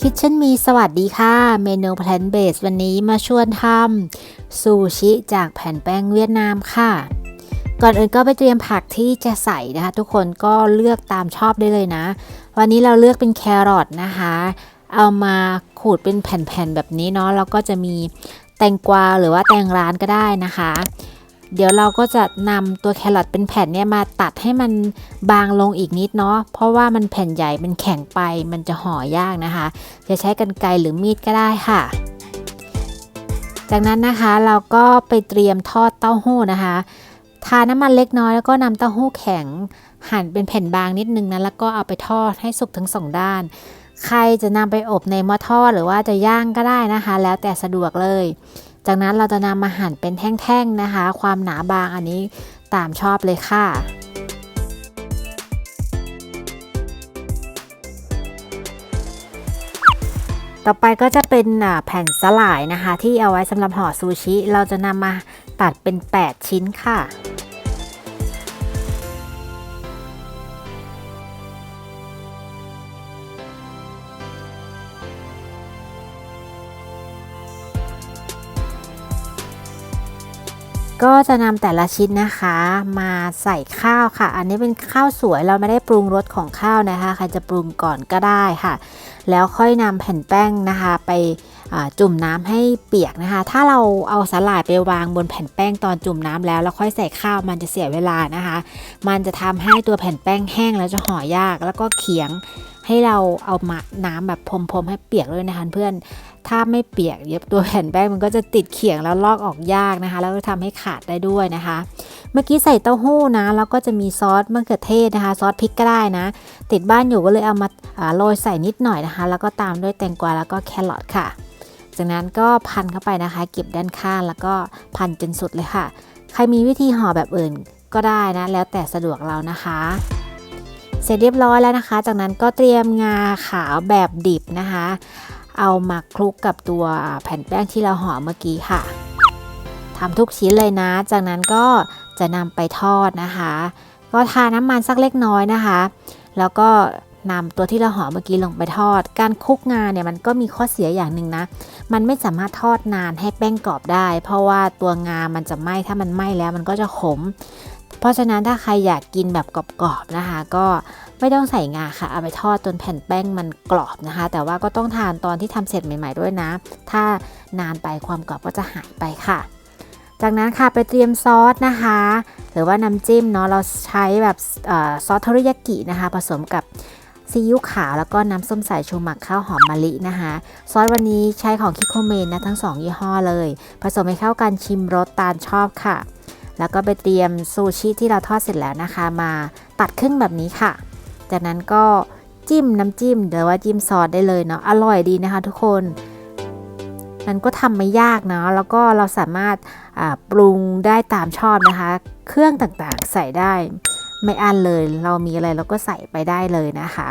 คิทเช่นมีสวัสดีค่ะ เมนูแพลนเบสวันนี้มาชวนทำซูชิจากแผ่นแป้งเวียดนามค่ะ ก่อนอื่นก็ไปเตรียมผักที่จะใส่นะคะ ทุกคนก็เลือกตามชอบได้เลยนะ วันนี้เราเลือกเป็นแครอทนะคะ เอามาขูดเป็นแผ่นๆแบบนี้เนาะแล้วก็จะมีแตงกวาหรือว่าแตงร้านก็ได้นะคะ เดี๋ยวเราก็จะนำตัวแครอทเป็นแผ่นเนี่ยมาตัดให้มันบางลงอีกนิดเนาะเพราะว่ามันแผ่นใหญ่มันแข็งไปมันจะห่อยากนะคะ จะใช้กรรไกรหรือมีดก็ได้ค่ะ จากนั้นนะคะเราก็ไปเตรียมทอดเต้าหู้นะคะทาน้ำมันเล็กน้อยแล้วก็นำเต้าหู้แข็งหั่นเป็นแผ่นบางนิดนึงนะแล้วก็เอาไปทอดให้สุกทั้งสองด้าน ใครจะนำไปอบในหม้อทอดหรือว่าจะย่างก็ได้นะคะ แล้วแต่สะดวกเลย จากนั้นเราจะนำมาหั่นเป็นแท่งๆนะคะ ความหนาบางอันนี้ตามชอบเลยค่ะต่อไปก็จะเป็นแผ่นสลายนะคะ ที่เอาไว้สำหรับห่อซูชิ เราจะนำมาตัดเป็น 8 ชิ้นค่ะ ก็จะนำแต่ละชิ้นนะคะ มาใส่ข้าวค่ะ อันนี้เป็นข้าวสวยเราไม่ได้ปรุงรสของข้าวนะคะ ใครจะปรุงก่อนก็ได้ค่ะ แล้วค่อยนำแผ่นแป้งนะคะ ไปจุ่มน้ำให้เปียกนะคะ ถ้าเราเอาสาหร่ายไปวางบนแผ่นแป้งตอนจุ่มน้ำแล้วแล้วค่อยใส่ข้าวมันจะเสียเวลานะคะ มันจะทำให้ตัวแผ่นแป้งแห้งแล้วจะห่อยากแล้วก็เขียง ให้เราเอามาน้ำแบบพรมๆให้เปียกด้วยนะคะเพื่อนถ้าไม่เปียกเดี๋ยวตัวแผ่นแป้งมันก็จะติดเขียงแล้วลอกออกยากนะคะ แล้วก็ทำให้ขาดได้ด้วยนะคะ เมื่อกี้ใส่เต้าหู้นะแล้วก็จะมีซอสมะเขือเทศนะคะ ซอสพริกก็ได้นะ ติดบ้านอยู่ก็เลยเอามาอ่าโรยใส่นิดหน่อยนะคะ แล้วก็ตามด้วยแตงกวาแล้วก็แครอทค่ะ จากนั้นก็พันเข้าไปนะคะ เก็บด้านข้างแล้วก็พันจนสุดเลยค่ะ ใครมีวิธีห่อแบบอื่นก็ได้นะ แล้วแต่สะดวกเรานะคะ เสร็จเรียบร้อยแล้วนะคะ จากนั้นก็เตรียมงาขาวแบบดิบนะคะ เอามาคลุกกับตัวแผ่นแป้งที่เราห่อเมื่อกี้ค่ะทำทุกชิ้นเลยนะ จากนั้นก็จะนำไปทอดนะคะ ก็ทาน้ำมันสักเล็กน้อยนะคะ แล้วก็นำตัวที่เราห่อเมื่อกี้ลงไปทอด การคลุกงาเนี่ยมันก็มีข้อเสียอย่างหนึ่งนะ มันไม่สามารถทอดนานให้แป้งกรอบได้ เพราะว่าตัวงามันจะไหม้ ถ้ามันไหม้แล้วมันก็จะขม เพราะฉะนั้นถ้าใครอยากกินแบบกรอบๆนะคะ ก็ไม่ต้องใส่งาค่ะ เอาไปทอดจนแผ่นแป้งมันกรอบนะคะ แต่ว่าก็ต้องทานตอนที่ทำเสร็จใหม่ ๆด้วยนะ ถ้านานไปความกรอบก็จะหายไปค่ะ จากนั้นค่ะไปเตรียมซอสนะคะ หรือว่าน้ำจิ้มเนาะเราใช้แบบอซอสเทอริยากินะคะ ผสมกับซีอิ๊วขาวแล้วก็น้ำส้มสายชูหมักข้าวหอมมะลินะคะซอสวันนี้ใช้ของคิโคเมนนะทั้งสองยี่ห้อเลย ผสมให้เข้ากันชิมรสตามชอบค่ะ แล้วก็ไปเตรียมซูชิที่เราทอดเสร็จแล้วนะคะ มาตัดครึ่งแบบนี้ค่ะ จากนั้นก็จิ้มน้ำจิ้มหรือว่าจิ้มซอสได้เลยเนาะอร่อยดีนะคะทุกคนมันก็ทำไม่ยากเนาะแล้วก็เราสามารถปรุงได้ตามชอบนะคะ เครื่องต่างๆใส่ได้ ไม่อันเลย เรามีอะไรเราก็ใส่ไปได้เลยนะคะ